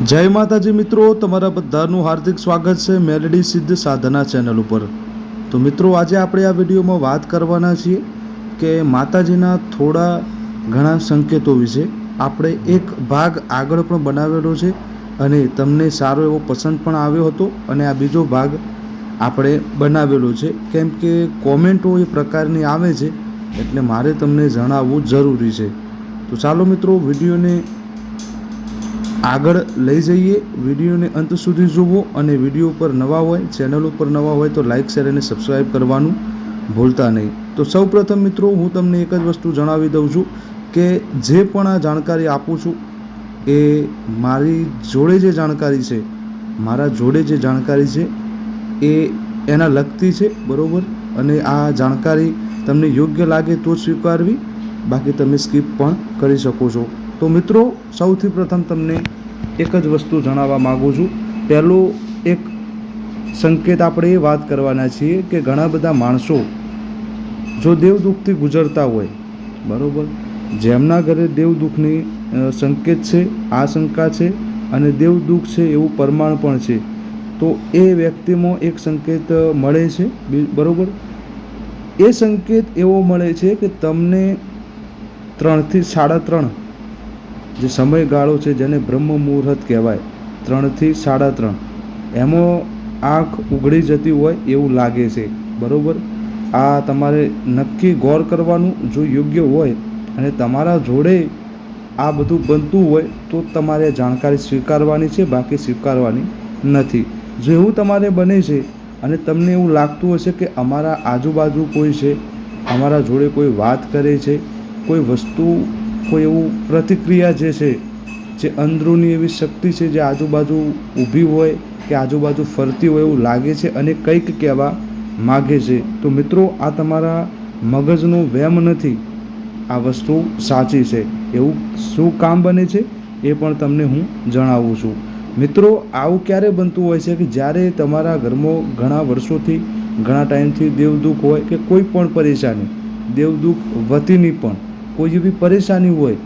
જય માતાજી મિત્રો, તમારા બધાનું હાર્દિક સ્વાગત છે મેલડી સિદ્ધ સાધના ચેનલ ઉપર. તો મિત્રો, આજે આપણે આ વિડીયોમાં વાત કરવાના છીએ કે માતાજીના થોડા ઘણા સંકેતો વિશે. આપણે એક ભાગ આગળ પણ બનાવેલો છે અને તમને સારો એવો પસંદ પણ આવ્યો હતો અને આ બીજો ભાગ આપણે બનાવેલો છે. કેમ કે કોમેન્ટો એ પ્રકારની આવે છે, એટલે મારે તમને જણાવવું જરૂરી છે. તો ચાલો મિત્રો, વિડીયોને આગળ લઈ જઈએ. વિડીયોને અંત સુધી જુઓ અને વીડિયો ઉપર નવા હોય, ચેનલ ઉપર નવા હોય તો લાઇક શેર અને સબસ્ક્રાઈબ કરવાનું ભૂલતા નહીં. તો સૌપ્રથમ મિત્રો, હું તમને એક જ વસ્તુ જણાવી દઉં છું કે જે પણ આ જાણકારી આપું છું એ મારી જોડે જે જાણકારી છે, મારા જોડે જે જાણકારી છે એ એના લગતી છે, બરાબર? અને આ જાણકારી તમને યોગ્ય લાગે તો સ્વીકારવી. બાકી તમે સ્કીપ પણ કરી શકો છો. તો મિત્રો, સૌથી પ્રથમ તમને એક જ વસ્તુ જણાવવા માગું છું. પહેલો એક સંકેત આપણે એ વાત કરવાના છીએ કે ઘણા બધા માણસો જો દેવ દુઃખથી ગુજરતા હોય, બરાબર? જેમના ઘરે દેવ દુઃખની સંકેત છે, આશંકા છે અને દેવ દુઃખ છે એવું પ્રમાણ પણ છે, તો એ વ્યક્તિમાં એક સંકેત મળે છે બરાબર? એ સંકેત એવો મળે છે કે તમને ત્રણથી સાડા ત્રણ જે સમયગાળો છે જેને બ્રહ્મ મુહૂર્ત કહેવાય, ત્રણથી સાડા ત્રણ. એમાં આંખ ઉઘડી જતી હોય એવું લાગે છે, બરાબર? આ તમારે નક્કી ગૌર કરવાનું જો યોગ્ય હોય અને તમારા જોડે આ બધું બનતું હોય તો તમારે જાણકારી સ્વીકારવાની છે, બાકી સ્વીકારવાની નથી. જો એવું તમારે બને છે અને તમને એવું લાગતું હશે કે અમારા આજુબાજુ કોઈ છે, અમારા જોડે કોઈ વાત કરે છે, કોઈ વસ્તુ કોઈ એવું પ્રતિક્રિયા જે છે, જે અંદરૂની એવી શક્તિ છે, જે આજુબાજુ ઊભી હોય, કે આજુબાજુ ફરતી હોય એવું લાગે છે અને કંઈક કહેવા માગે છે. તો મિત્રો, આ તમારા મગજનો વેમ નથી. આ વસ્તુ સાચી છે. એવું શું કામ બને છે? એ પણ તમને હું જણાવું છું. મિત્રો, આવું ક્યારે બનતું હોય છે કે જ્યારે તમારા ઘરમાં ઘણા વર્ષોથી, ઘણા ટાઈમથી દેવદુઃખ હોય કે કોઈ પણ પરેશાની, દેવદુઃખ વતીની પણ. કોઈ એવી પરેશાની હોય,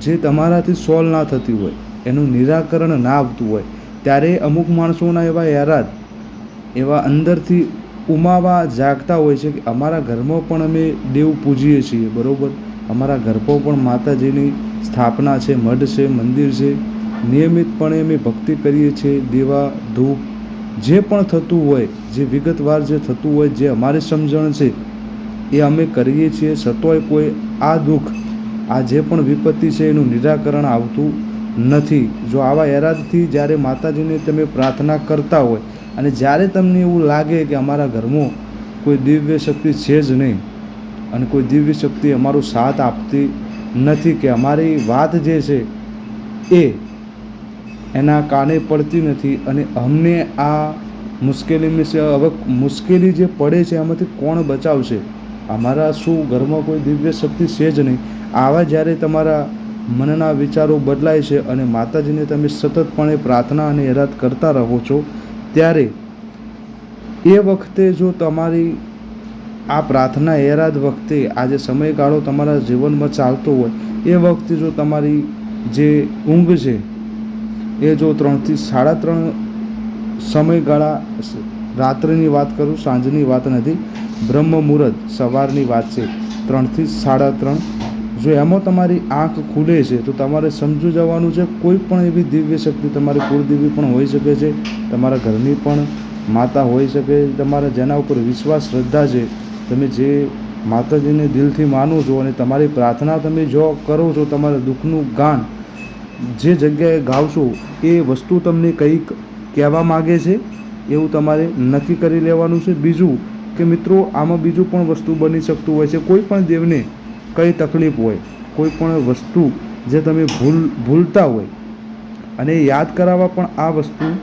જે તમારાથી સોલ્વ ના થતી હોય, એનું નિરાકરણ ના આવતું હોય, ત્યારે અમુક માણસોના એવા યારાદ, એવા અંદરથી ઉમાવા જાગતા હોય છે કે અમારા ઘરમાં પણ અમે દેવ પૂજીએ છીએ, બરાબર? અમારા ઘરમાં પણ માતાજીની સ્થાપના છે, મઢ છે, મંદિર છે. નિયમિતપણે અમે ભક્તિ કરીએ છીએ, દેવા, ધૂપ, જે પણ થતું હોય, જે વિગતવાર જે થતું હોય, જે અમારી સમજણ છે એ અમે કરીએ છીએ છતોય કોઈ આ દુઃખ, આ જે પણ વિપત્તિ છે એનું નિરાકરણ આવતું નથી. જો આવા એરાદથી જ્યારે માતાજીને તમે પ્રાર્થના કરતા હોય અને જ્યારે તમને એવું લાગે કે અમારા ઘરમાં કોઈ દિવ્ય શક્તિ છે જ નહીં અને કોઈ દિવ્ય શક્તિ અમારો સાથ આપતી નથી કે અમારી વાત જે છે એ એના કાને પડતી નથી અને અમને આ મુશ્કેલીમાં હવે મુશ્કેલી જે પડે છે એમાંથી કોણ બચાવશે? અમારા શું ઘરમાં કોઈ દિવ્ય શક્તિ છે જ નહીં. આવા જ્યારે તમારા મનના વિચારો બદલાય છે અને માતાજીને તમે સતતપણે પ્રાર્થના અને હેરાત કરતા રહો છો, ત્યારે એ વખતે જો તમારી આ પ્રાર્થના એરાદ વખતે આજે સમયગાળો તમારા જીવનમાં ચાલતો હોય, એ વખતે જો તમારી જે ઊંઘ છે, એ જો ત્રણથી સાડા ત્રણ સમયગાળા રાત્રિની વાત કરું, સાંજની વાત નથી. બ્રહ્મ મુહૂર્ત સવારની વાત છે. ત્રણથી સાડા ત્રણ. જો એમાં તમારી આંખ ખુલે છે, તો તમારે સમજુ જવાનું છે, કોઈ પણ એવી દિવ્ય શક્તિ તમારી કુળદેવી પણ હોઈ શકે છે, તમારા ઘરની પણ માતા હોઈ શકે, તમારા જેના ઉપર વિશ્વાસ, શ્રદ્ધા છે, તમે જે માતાજીને દિલથી માનો છો અને તમારી પ્રાર્થના તમે જો કરો છો, તમારા દુઃખનું ગાન જે જગ્યાએ ગાવશો, એ વસ્તુ તમને કંઈક કહેવા માગે છે? એવું તમારે નક્કી કરી લેવાનું છે. બીજું કે મિત્રો, આમાં બીજું પણ વસ્તુ બની શકતું હોય છે. કોઈ પણ દેવને કઈ તકલીફ હોય, કોઈ પણ વસ્તુ જે તમે ભૂલ, ભૂલતા હોય અને યાદ કરાવવા પણ આ વસ્તુ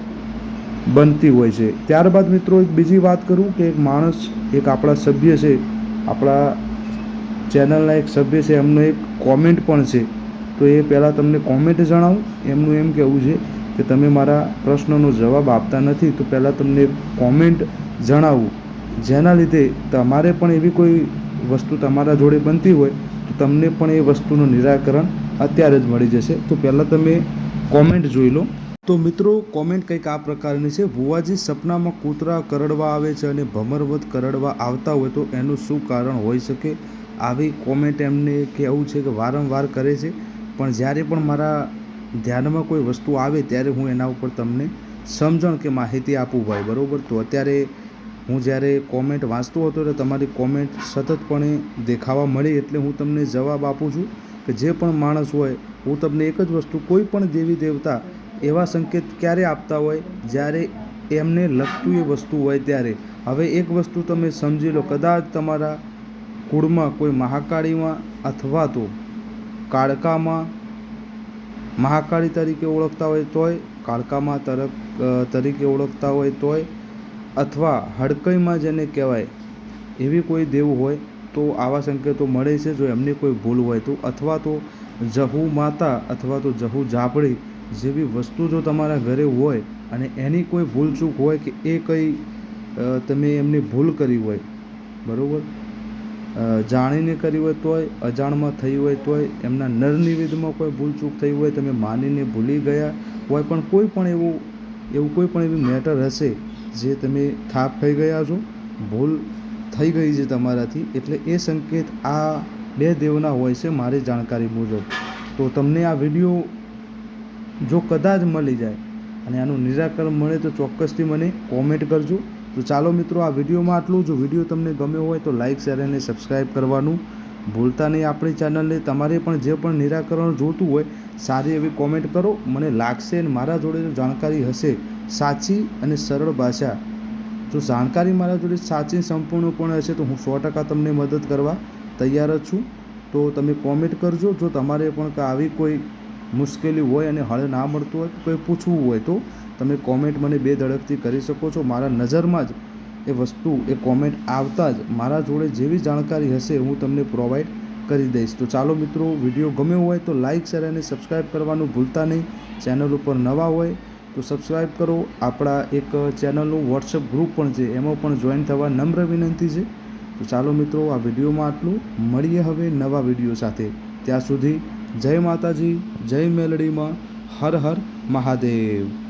બનતી હોય છે. ત્યારબાદ મિત્રો, એક બીજી વાત કરું કે એક માણસ, એક આપણા સભ્ય છે. આપણા ચેનલના એક સભ્ય છે. એમનો એક કોમેન્ટ પણ છે. તો એ પહેલાં તમને કોમેન્ટ જણાવું. એમનું એમ કહેવું છે કે તમે મારા પ્રશ્નનો જવાબ આપતા નથી, તો પહેલાં તમને કોમેન્ટ જણાવું. જેના લીધે તમારે પણ એવી કોઈ વસ્તુ તમારા જોડે બનતી હોય, તો તમને પણ એ વસ્તુનું નિરાકરણ અત્યારે જ મળી જશે. તો પહેલાં તમે કોમેન્ટ જોઈ લો. તો મિત્રો કોમેન્ટ કંઈક આ પ્રકારની છે. ભુવાજી, સપનામાં કૂતરા કરડવા આવે છે અને ભમરવત કરડવા આવતા હોય, તો એનું શું કારણ હોઈ શકે? આવી કોમેન્ટ એમને કહેવું છે કે વારંવાર કરે છે. પણ જ્યારે પણ મારા ધ્યાનમાં કોઈ વસ્તુ આવે ત્યારે હું એના ઉપર તમને સમજણ કે માહિતી આપું ભાઈ, બરાબર? તો અત્યારે હું જ્યારે કોમેન્ટ વાંચતો હતો એટલે તમારી કોમેન્ટ સતતપણે દેખાવા મળી એટલે હું તમને જવાબ આપું છું કે જે પણ માણસ હોય, હું તમને એક જ વસ્તુ કોઈ પણ દેવી દેવતા એવા સંકેત ક્યારે આપતા હોય? જ્યારે એમને લગતું એ વસ્તુ હોય ત્યારે. હવે એક વસ્તુ તમે સમજી લો, કદાચ તમારા કુળમાં કોઈ મહાકાળીમાં અથવા તો કાળકામાં મહાકાળી તરીકે ઓળખતા હોય તોય, કાળકામાં તરક તરીકે ઓળખતા હોય તોય, અથવા હડકઈમાં જેને કહેવાય, એવી કોઈ દેવ હોય, તો આવા સંકેતો મળે છે જો એમની કોઈ ભૂલ હોય તો. અથવા તો જહુ માતા અથવા તો જહુ જાપડી જેવી વસ્તુ જો તમારા ઘરે હોય અને એની કોઈ ભૂલચૂક હોય કે એ કંઈ તમે એમની ભૂલ કરી હોય. બરાબર? જાણીને કરી હોય તોય, અજાણમાં થઈ હોય તોય, એમના નરનિવેદમાં કોઈ ભૂલચૂક થઈ હોય, તમે માનીને ભૂલી ગયા હોય, પણ કોઈ પણ એવું એવું કોઈ પણ એવી મેટર હશે જે તમે થાપ ખાઈ ગયા છો, ભૂલ થઈ ગઈ છે તમારાથી, એટલે એ સંકેત આ બે દેવના હોય છે મારી જાણકારી મુજબ. તો તમને આ વીડિયો જો કદાચ મળી જાય અને આનું નિરાકરણ મળે તો ચોક્કસથી મને કોમેન્ટ કરજો. તો ચાલો મિત્રો આ વિડીયોમાં આટલું જો. વીડિયો તમને ગમ્યો હોય તો લાઇક શેર અને સબસ્ક્રાઈબ કરવાનું ભૂલતા નહીં. આપણી ચેનલને તમારે પણ જે પણ નિરાકરણ જોતું હોય સારી એવી કોમેન્ટ કરો. મને લાગશે અને મારા જોડે જાણકારી હશે સાચી અને સરળ ભાષા. જો જાણકારી મારા જોડે સાચી સંપૂર્ણપણે હશે તો હું સો ટકા તમને મદદ કરવા તૈયાર જ છું. તો તમે કોમેન્ટ કરજો. જો તમારે પણ આવી કોઈ મુશ્કેલી હોય અને હળ ના મળતું હોય કોઈ પૂછવું હોય તો તમે કોમેન્ટ મને બે ધડકથી કરી શકો છો. મારા નજરમાં જ એ વસ્તુ, એ કોમેન્ટ આવતા જ મારા જોડે જેવી જાણકારી હશે હું તમને પ્રોવાઈડ કરી દઈશ. તો ચાલો મિત્રો, વીડિયો ગમ્યો હોય તો લાઇક શેર અને સબસ્ક્રાઈબ કરવાનું ભૂલતા નહીં. ચેનલ ઉપર નવા હોય તો સબસ્ક્રાઈબ કરો. આપણા એક ચેનલનું વોટ્સઅપ ગ્રુપ પણ છે, એમાં પણ જોઈન થવા નમ્ર વિનંતી છે. તો ચાલો મિત્રો, આ વિડીયોમાં આટલું. મળીએ હવે નવા વીડિયો સાથે. ત્યાં સુધી જય માતાજી જય મેલડીમાં હર હર મહાદેવ.